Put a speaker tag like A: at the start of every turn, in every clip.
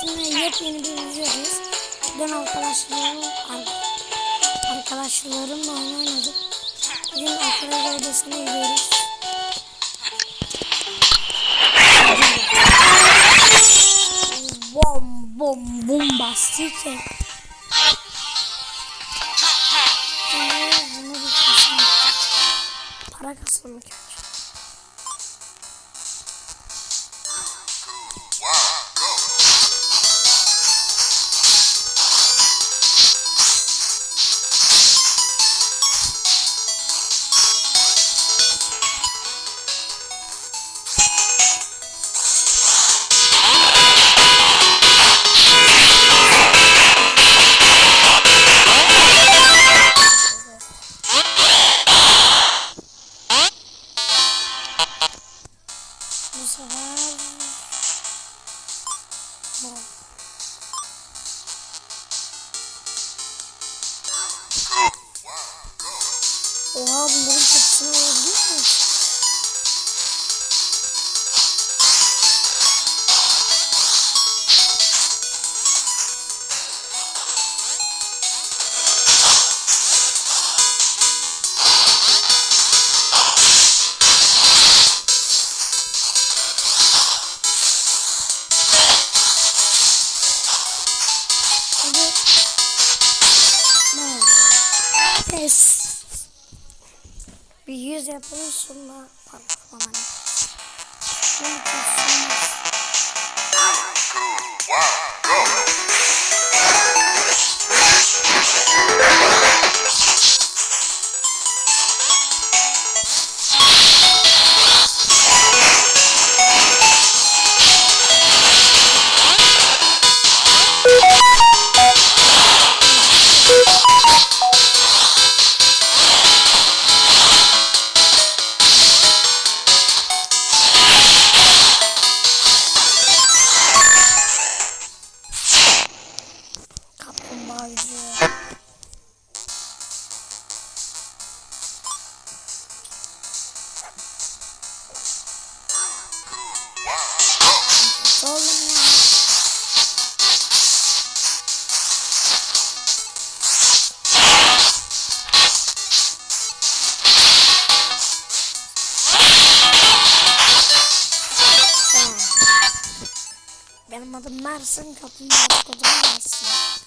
A: sizinle yepyeni bir videodayız. Dün arkadaşlarım, ar- arkadaşlarımla oynadık. Bugün arkadaşlar odasına gidiyoruz. Bom bom bombastik. Para kasılmak Benim adım Mersin, kaplumbağa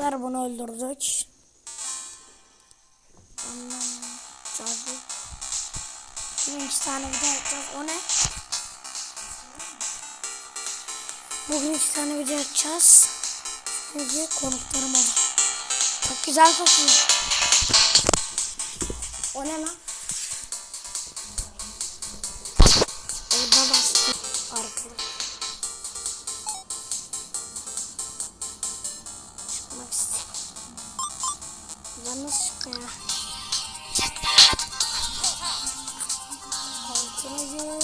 A: Arkadaşlar bunu öldürdük. Ondan çocuk. Şimdi iki tane video yapacağız. O ne? Bugün iki tane video yapacağız. Çünkü konuklarım olur. Çok güzel kokuyor. O ne lan? Nasıl çıkıyor? Kontrolü.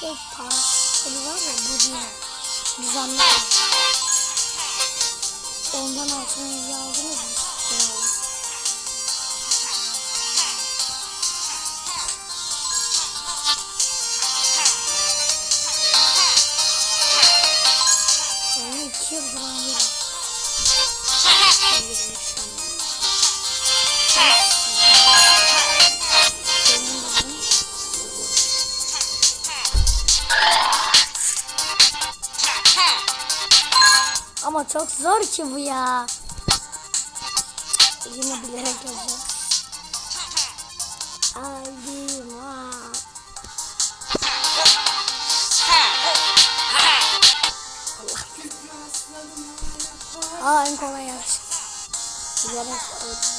A: Şu parçalı var ya bu değil. Düzenli. Ondan altına ilgi aldınız mı? Ama çok zor ki bu ya. Yine bilerek yapacağım. Aldım Aa en kolay yarış. Güzel.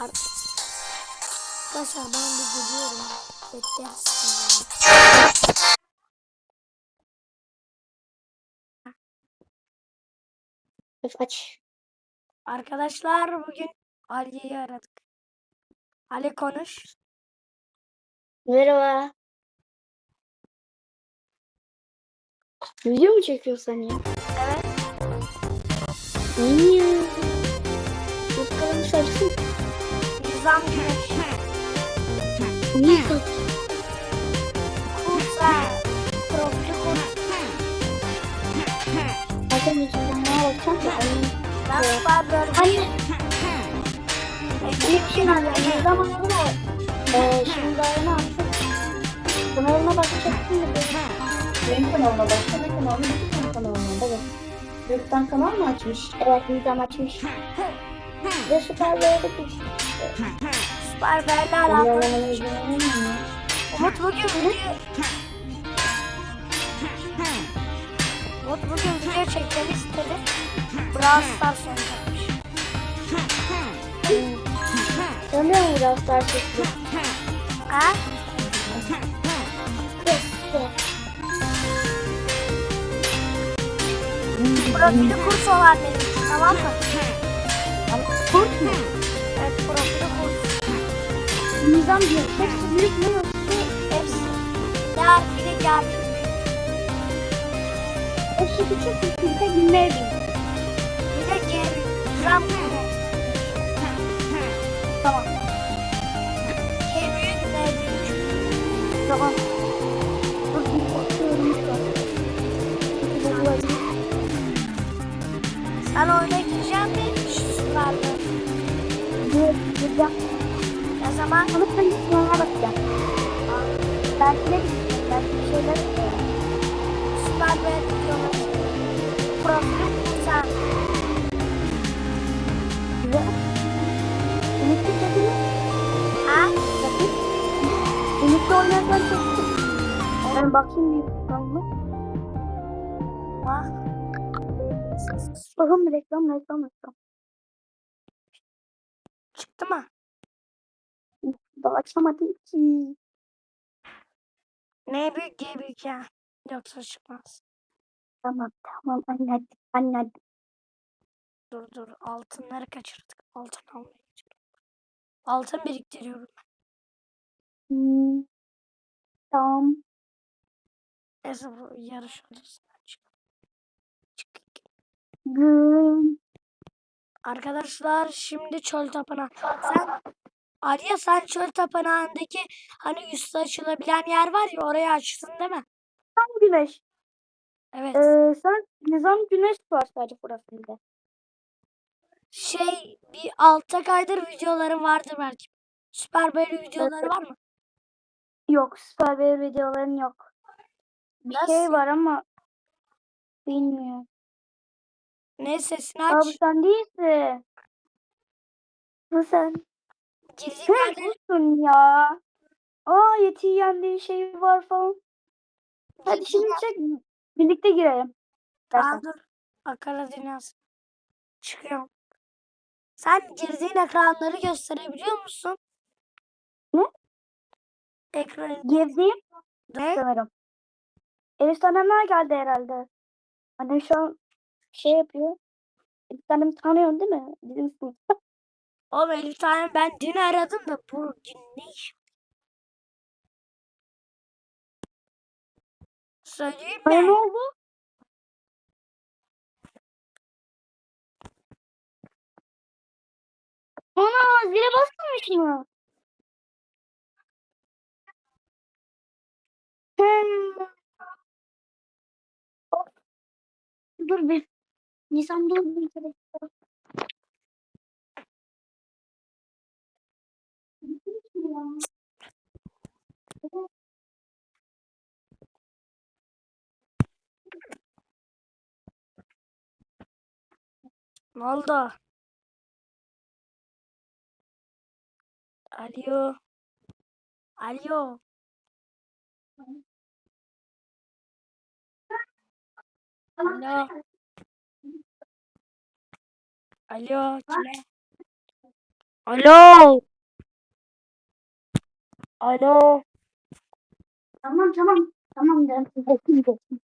A: Kar. Arkadaşlar ben bir gidiyorum. Beklersin.
B: Öf aç.
A: Arkadaşlar bugün Ali'yi aradık. Ali konuş.
B: Merhaba. Video mu çekiyorsun ya?
A: Evet.
B: Niye?
A: Nizam Güneş.
B: Niye kat?
A: Kursa. Profili kurs.
B: Arkadaşlar ne yapacağım da ayın.
A: Ben Barber.
B: Anne. Şey anne. Ne zaman oldu da? Eee şimdi daha ne yaptım? Kanalına bakacaktım da.
C: Benim kanalıma başka bir kanalım, bir kanalım. Evet. Gökten kanal mı açmış?
B: Evet Nizam açmış. Ve süper böyle bir
A: Barber'le alakalı. Umut bugün video... Umut bugün video çekmemi istedi. Brawl Stars oynayacakmış.
B: Sanıyor mu biraz daha çekti?
A: Ha? Profili kurs olan benim. Tamam mı?
B: Kurt mu? Nizam diyor. Hepsi büyük mü?
A: Hepsi. Yar, bir de yar.
B: Hepsi küçük? Bir de günler bir.
A: De geri. Gram kuru.
B: Tamam.
A: K büyük, L büyük.
B: Tamam. Dur bir bakıyorum.
A: Sen oyuna gireceksin mi? Şu süperle.
B: Dur, burada.
A: Ne zaman?
B: Alıp ben sonra bakacağım. Belki ne bileyim, belki bir şeyler
A: Süper ve videolar. Profil sen.
B: güzel. Ümitli dedi
A: Ha?
B: Bakın. Ümitli oynarken çektim. Ben bakayım bir reklamı.
A: Bak.
B: Bakın reklam, reklam, reklam.
A: Çıktı mı?
B: Açamadım ki.
A: Ne büyük G büyük ya. Yoksa çıkmaz.
B: Tamam, tamam anladım, anladım.
A: Dur dur. Altınları kaçırdık. Altın almaya gidiyorum. Altın biriktiriyorum.
B: Hmm. Tamam.
A: Neyse bu yarış odasına çık. Çık.
B: Gün.
A: Arkadaşlar şimdi çöl tapınağı. Sen Arya sen çöl tapınağındaki hani üstü açılabilen yer var ya orayı açtın değil mi?
B: Tam güneş.
A: Evet.
B: Ee, sen nizam güneş var sadece profilde.
A: Şey bir altta kaydır videoların vardır belki. Süper böyle videoları var mı?
B: Yok, süper bir videoların yok. Bir
A: Nasıl?
B: şey var ama bilmiyorum.
A: Ne sesini aç.
B: bu sen değilsin. Bu sen. Hı,
A: yerleri
B: busun ya. Aa yetiği yendiği şey var falan. Hadi şimdi çek. Birlikte girelim.
A: Aa, dur. Akara dünyası. Çıkıyorum. Sen girdiğin ekranları gösterebiliyor musun?
B: Ne?
A: Ekran
B: Girdiğim
A: ne?
B: sanırım. Elif Tanemler geldi herhalde. Annem şu an şey yapıyor. Elif Tanem'i tanıyorsun değil mi? Bizim sınıfta.
A: Oğlum Elif tane ben dün aradım da bugün ne iş? Söyleyeyim
B: Bana ne
A: mi?
B: oldu? Ana zile basmamış mı? Hmm. Dur bir. Nisan dur bir kere.
A: Ne oldu? Alo. Alo. Alo. Alo. Alo. Alo.
B: Tamam tamam. Tamam dedim. Bekleyin bekleyin.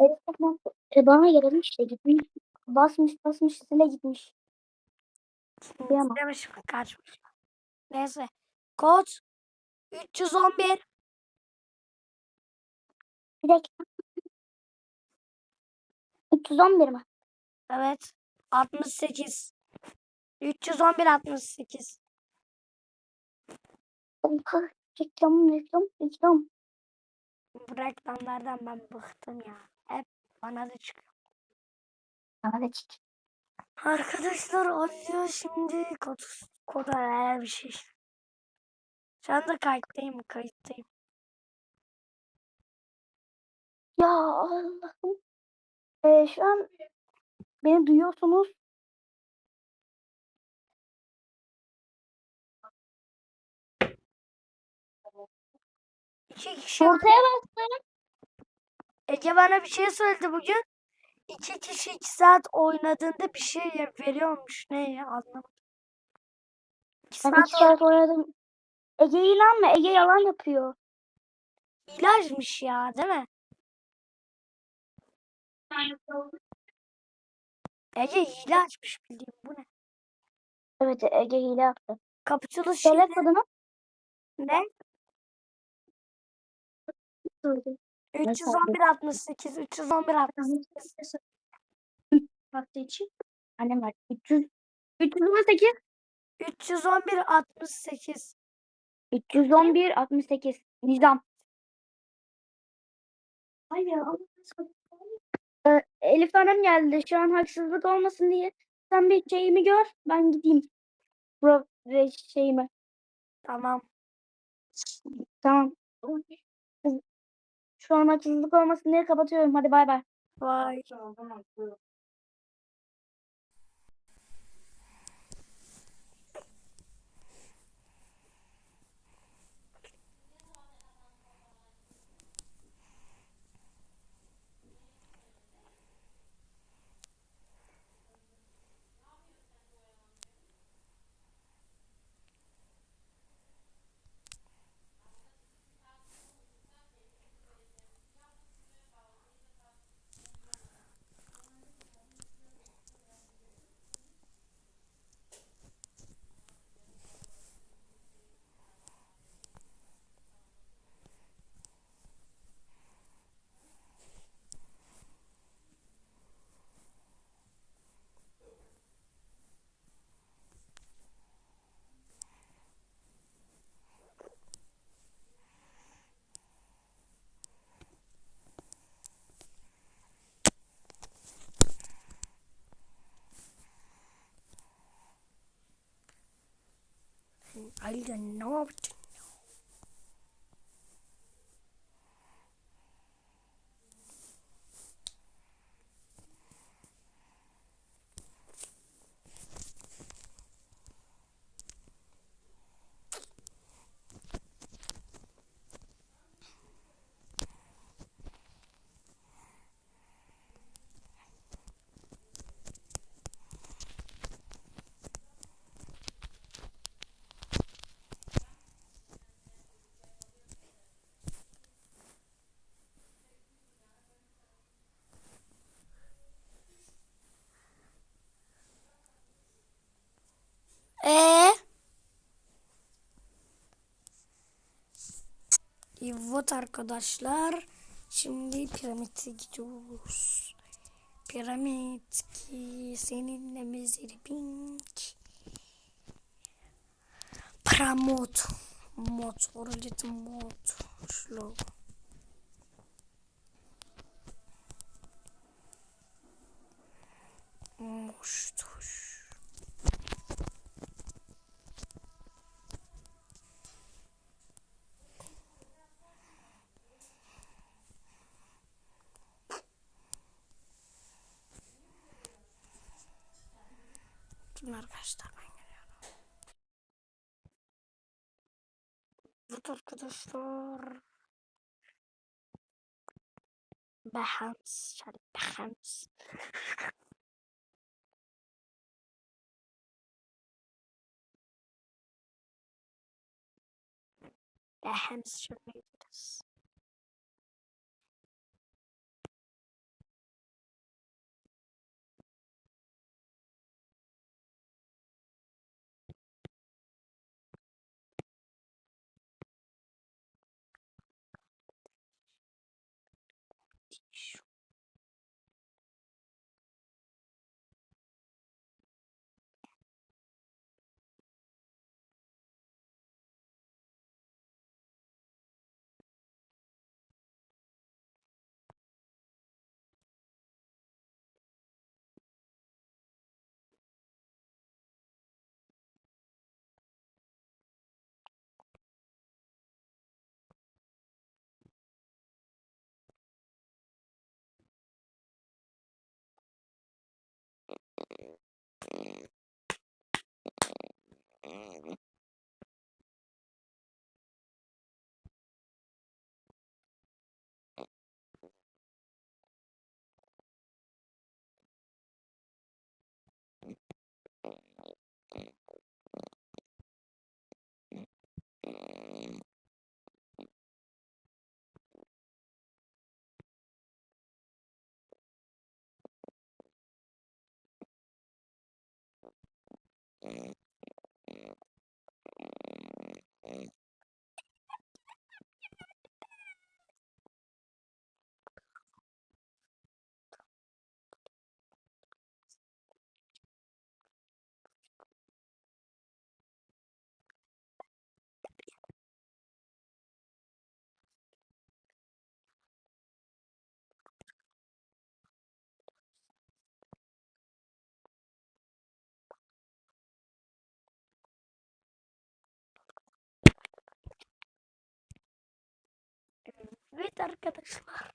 B: Evet tamam. E, bana gelelim işte gitmiş. Basmış basmış zile gitmiş. Kıyamam.
A: Demiş kaçmış. Neyse. Kod 311
B: Bir dakika. 311 mi?
A: evet 68 311 68
B: Kanka, Reklam reklam reklam.
A: Bu reklamlardan ben bıktım ya. Hep bana da çıkıyor.
B: Bana da çık.
A: Arkadaşlar oluyor şimdi kod kod öyle bir şey. Şu anda kayıttayım kayıttayım.
B: Ya Allah'ım. Ee, şu an beni duyuyorsunuz.
A: İki kişi
B: Ortaya bastım.
A: Ege bana bir şey söyledi bugün. İki kişi iki saat oynadığında bir şey veriyormuş. Ne ya anlamadım. İki
B: Ben
A: saat
B: iki saat oynadım. Ege inanma. Ege yalan yapıyor.
A: ilacmış ya değil mi? Ege hile açmış bildiğim bu ne?
B: Evet Ege hile yaptı.
A: Kapıcılı
B: Söyle
A: şeyleri
B: kodunu.
A: ne?
B: Söyle.
A: 311 68 311 68
B: Hafta için. Annem var. 300. 318.
A: 311 68
B: 311 68. Nizam. Ay ya. Ee, Elif Hanım geldi. Şu an haksızlık olmasın diye. Sen bir şeyimi gör. Ben gideyim. Ve şeyimi.
A: Tamam.
B: Tamam. Şu an haksızlık olmasın diye kapatıyorum. Hadi bay bay.
A: Vay. I don't know Evet arkadaşlar. Şimdi piramite gidiyoruz. Piramit ki seninle meziri pink. Pramod. Mod. Oracıtı mod. Şlo. Moştuş. Durun arkadaşlar ben geliyorum. Evet arkadaşlar. Behans. Şöyle Behans. Behans şöyle gideriz. Mm-hmm. Evet arkadaşlar.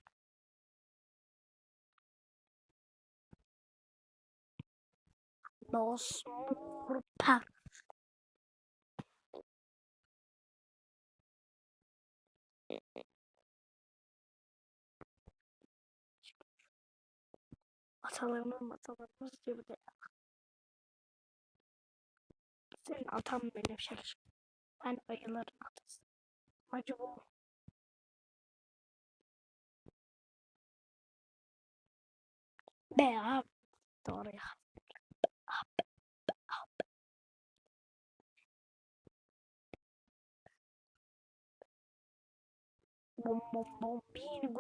A: Los Murpa. Atalarımın atalarımız gibi de. Senin atam benim şerif. Ben ayıların atası. Acı bu. Be abi. Doğru ya. Bom bom bombini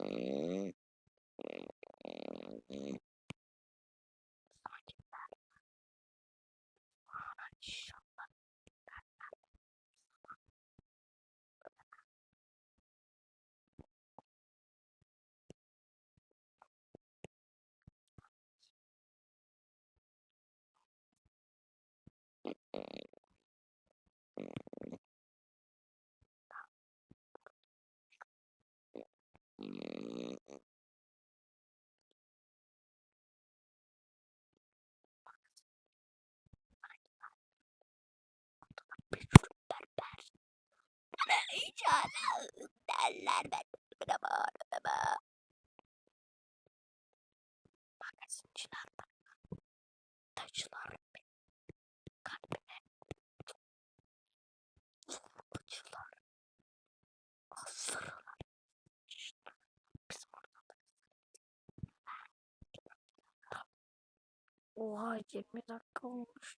A: Uh... cosini. derler ben. Magazin çınar. Taş acılar kalbime acılar asırlar. Bizim orada da Oha 20 dakika olmuş.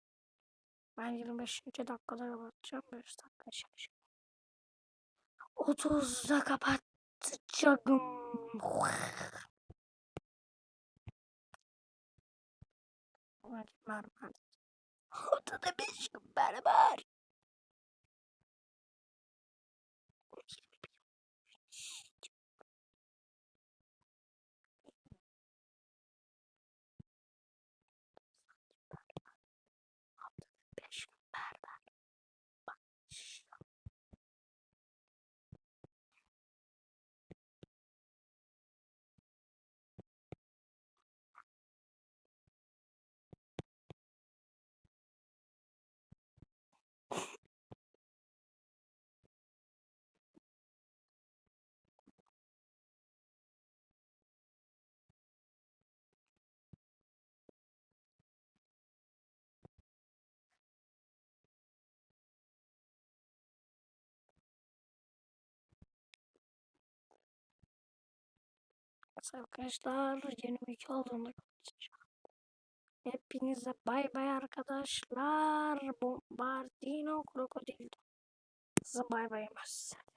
A: Ben 25. dakikada kapatacağım. 5 dakika çalışacağım. 30'da kapatacağım. Ortada 5 gün mermer. Arkadaşlar 22 olduğunda kapatacağım. Hepinize bay bay arkadaşlar. Bombardino krokodil. Size bay bay. Size.